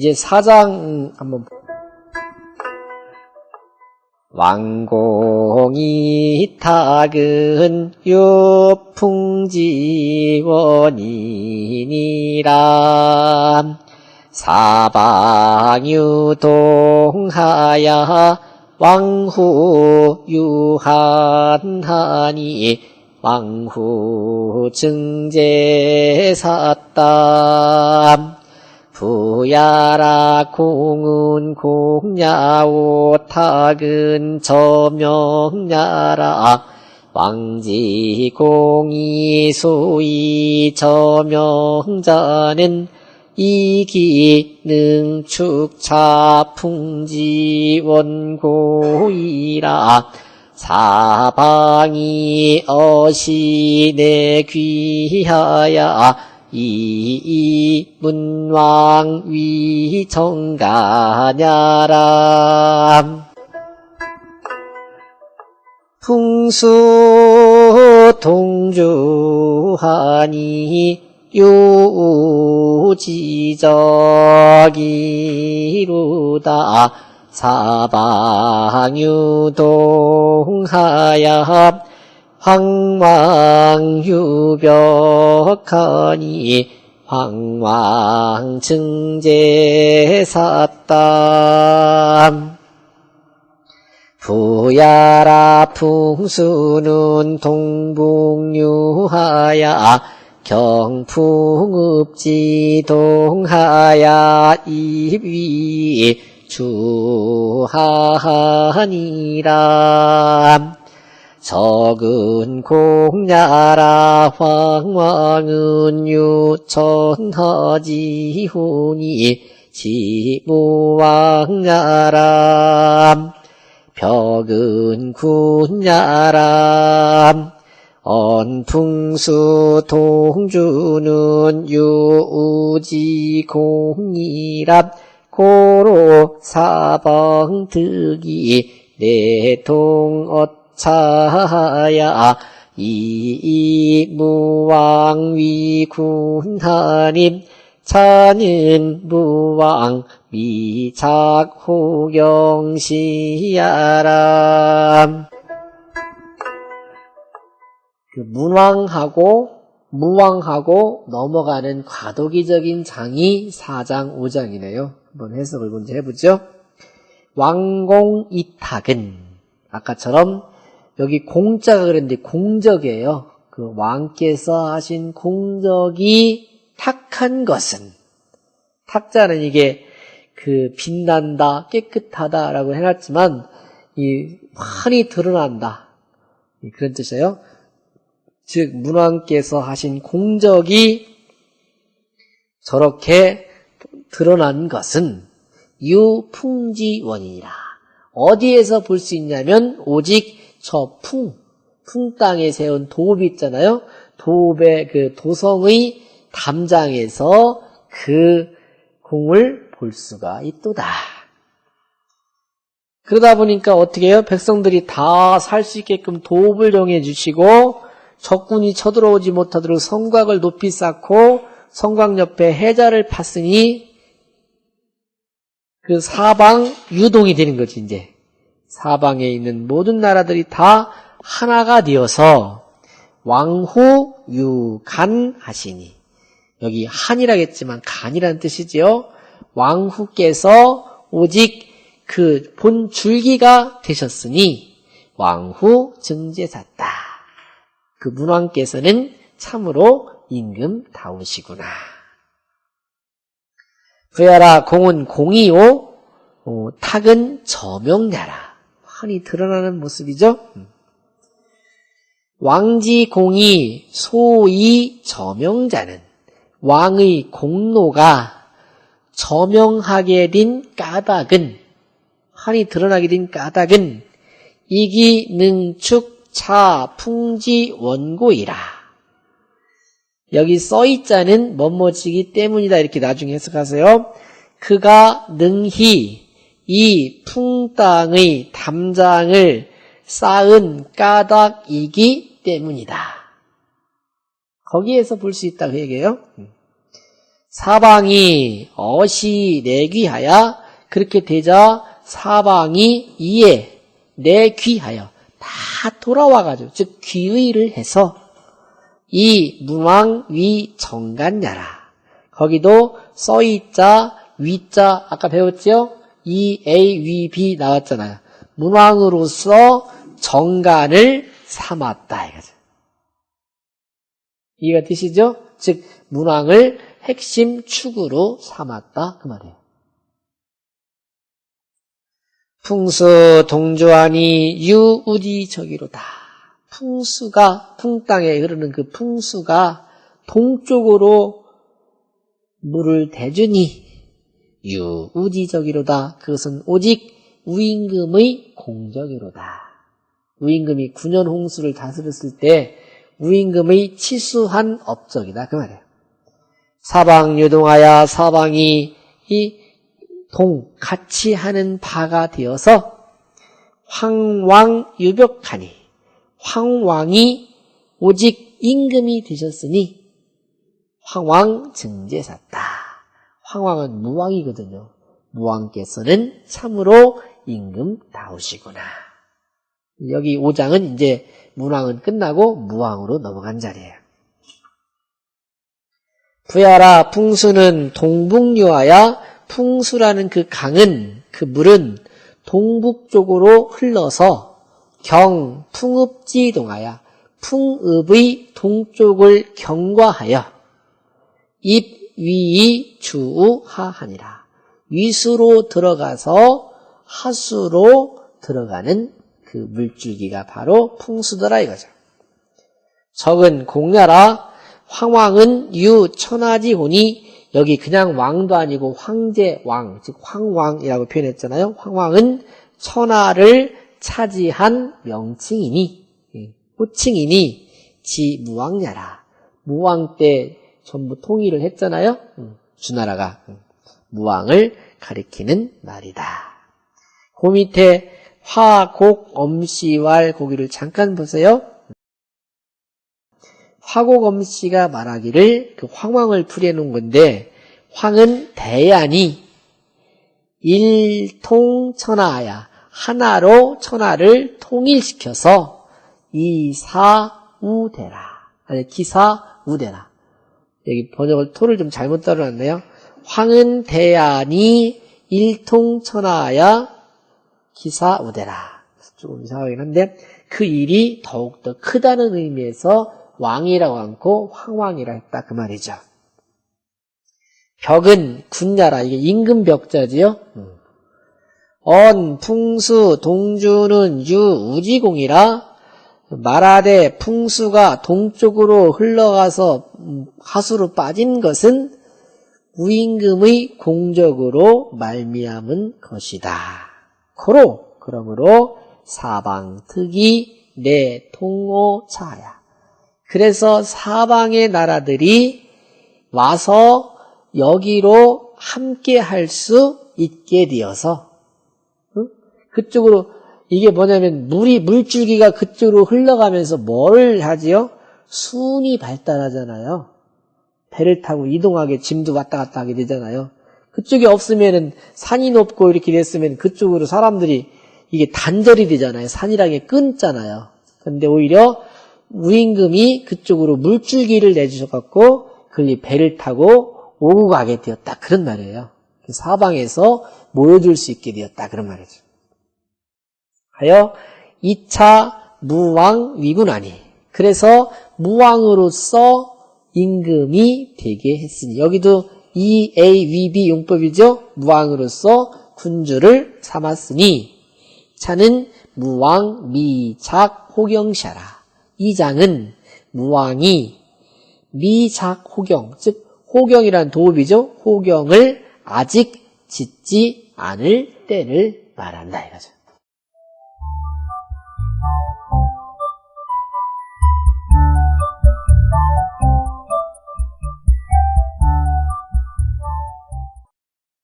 이제 사장 한번 왕공이 탁은 유풍지원이니라. 사방유동하야 왕후 유한하니 왕후 증제사땀 부야라 공은 공야오 탁은 저명야라. 왕지공이 소이 저명자는 이기능 축차 풍지 원고이라. 사방이 어시내 귀하야 이 문왕 위정가냐람 풍수 동주하니 요지적이루다. 사방유동하야 황왕유벽하니 황왕증제사땀 부야라 풍수는 동북유하야 경풍읍지 동하야 입위 주하니라 적은 공야라 황왕은 유천하지훈이 지무왕야람 벽은 군야람 언풍수 동주는 유우지공이랍 고로 사방득이 내통어 차야 이무왕위군하님 차는 무왕 미착호경시야람 그 문왕하고 무왕하고 넘어가는 과도기적인 장이 4장 5장이네요. 한번 해석을 먼저 해보죠. 왕공 이탁은 아까처럼 여기 공자가 그랬는데 공적이에요. 그 왕께서 하신 공적이 탁한 것은 탁자는 이게 그 빛난다, 깨끗하다라고 해놨지만 이 환히 드러난다 그런 뜻이에요. 즉 문왕께서 하신 공적이 저렇게 드러난 것은 유풍지원이니라. 어디에서 볼 수 있냐면 오직 저 풍, 풍 땅에 세운 도읍이 있잖아요. 도읍의 그 도성의 담장에서 그 공을 볼 수가 있도다. 그러다 보니까 어떻게 해요? 백성들이 다 살 수 있게끔 도읍을 정해 주시고 적군이 쳐들어오지 못하도록 성곽을 높이 쌓고 성곽 옆에 해자를 팠으니 그 사방 유동이 되는 거지 이제 사방에 있는 모든 나라들이 다 하나가 되어서 왕후 유간하시니 여기 한이라겠지만 간이라는 뜻이지요. 왕후께서 오직 그 본 줄기가 되셨으니 왕후 증제사다. 그 문왕께서는 참으로 임금 다우시구나. 부야라 공은 공이요 어, 탁은 저명야라. 환히 드러나는 모습이죠. 왕지공이 소이 저명자는 왕의 공로가 저명하게 된 까닭은 환히 드러나게 된 까닭은 이기 능축 차 풍지 원고이라. 여기 써있자는 뭐뭐지기 때문이다 이렇게 나중에 해석하세요. 그가 능히 이 풍땅의 담장을 쌓은 까닭이기 때문이다. 거기에서 볼 수 있다 그 얘기예요. 사방이 어시 내귀하여 그렇게 되자 사방이 이에 내귀하여 다 돌아와가지고 즉 귀의를 해서 이 문왕 위 정간야라 거기도 써있자 위자 아까 배웠죠? 이 A 위 B 나왔잖아요. 문왕으로서 정간을 삼았다 이거죠. 이해가 되시죠? 즉 문왕을 핵심 축으로 삼았다 그 말이에요. 풍수 동주하니 유우디 저기로다. 풍수가 풍땅에 흐르는 그 풍수가 동쪽으로 물을 대주니 유우디 저기로다. 그것은 오직 우임금의 공적이로다. 우임금이 9년 홍수를 다스렸을 때 우임금의 치수한 업적이다 그 말이에요. 사방 유동하여 사방이 이 동 같이 하는 바가 되어서 황왕 유벽하니 황왕이 오직 임금이 되셨으니 황왕 증제샀다. 황왕은 무왕이거든요. 무왕께서는 참으로 임금다우시구나. 여기 5장은 이제 문왕은 끝나고 무왕으로 넘어간 자리예요. 부야라 풍수는 동북류하여 풍수라는 그 강은 그 물은 동북쪽으로 흘러서 경 풍읍지 동하여 풍읍의 동쪽을 경과하여 입 위이 주하하니라 위수로 들어가서 하수로 들어가는 그 물줄기가 바로 풍수더라 이거죠. 적은 공야라 황왕은 유 천하지호니 여기 그냥 왕도 아니고 황제 왕, 즉 황왕이라고 표현했잖아요. 황왕은 천하를 차지한 명칭이니 예, 호칭이니 지무왕야라. 무왕 때 전부 통일을 했잖아요. 음, 주나라가 음, 무왕을 가리키는 말이다. 그 밑에 화 곡 엄씨왈 고기를 잠깐 보세요. 화곡엄 씨가 말하기를 그 황왕을 풀이해놓은 건데 황은 대안이 일통천하야 하나로 천하를 통일시켜서 이사우대라 아니 기사우대라 여기 번역을 토를 좀 잘못 따라놨네요. 황은 대안이 일통천하야 기사우대라 조금 이상하긴 한데 그 일이 더욱더 크다는 의미에서 왕이라고 않고 황왕이라 했다 그 말이죠. 벽은 군야라 이게 임금 벽자지요. 언 풍수 동주는 유 우지공이라 말하되 풍수가 동쪽으로 흘러가서 하수로 빠진 것은 우임금의 공적으로 말미암은 것이다. 고로 그러므로 사방특이 내 통오차야. 그래서 사방의 나라들이 와서 여기로 함께 할 수 있게 되어서 그쪽으로 이게 뭐냐면 물이 물줄기가 그쪽으로 흘러가면서 뭘 하지요? 순이 발달하잖아요. 배를 타고 이동하게 짐도 왔다 갔다 하게 되잖아요. 그쪽이 없으면은 산이 높고 이렇게 됐으면 그쪽으로 사람들이 이게 단절이 되잖아요. 산이랑 게 끊잖아요. 근데 오히려 무임금이 그쪽으로 물줄기를 내주셔갖고 그리 배를 타고 오고 가게 되었다. 그런 말이에요. 그 사방에서 모여줄 수 있게 되었다. 그런 말이죠. 하여 2차 무왕 위군하니 그래서 무왕으로서 임금이 되게 했으니 여기도 E, V, B 용법이죠. 무왕으로서 군주를 삼았으니 차는 무왕 미착 호경샤라. 이 장은 무왕이 미착 호경 즉 호경이란 도읍이죠. 호경을 아직 짓지 않을 때를 말한다 이거죠.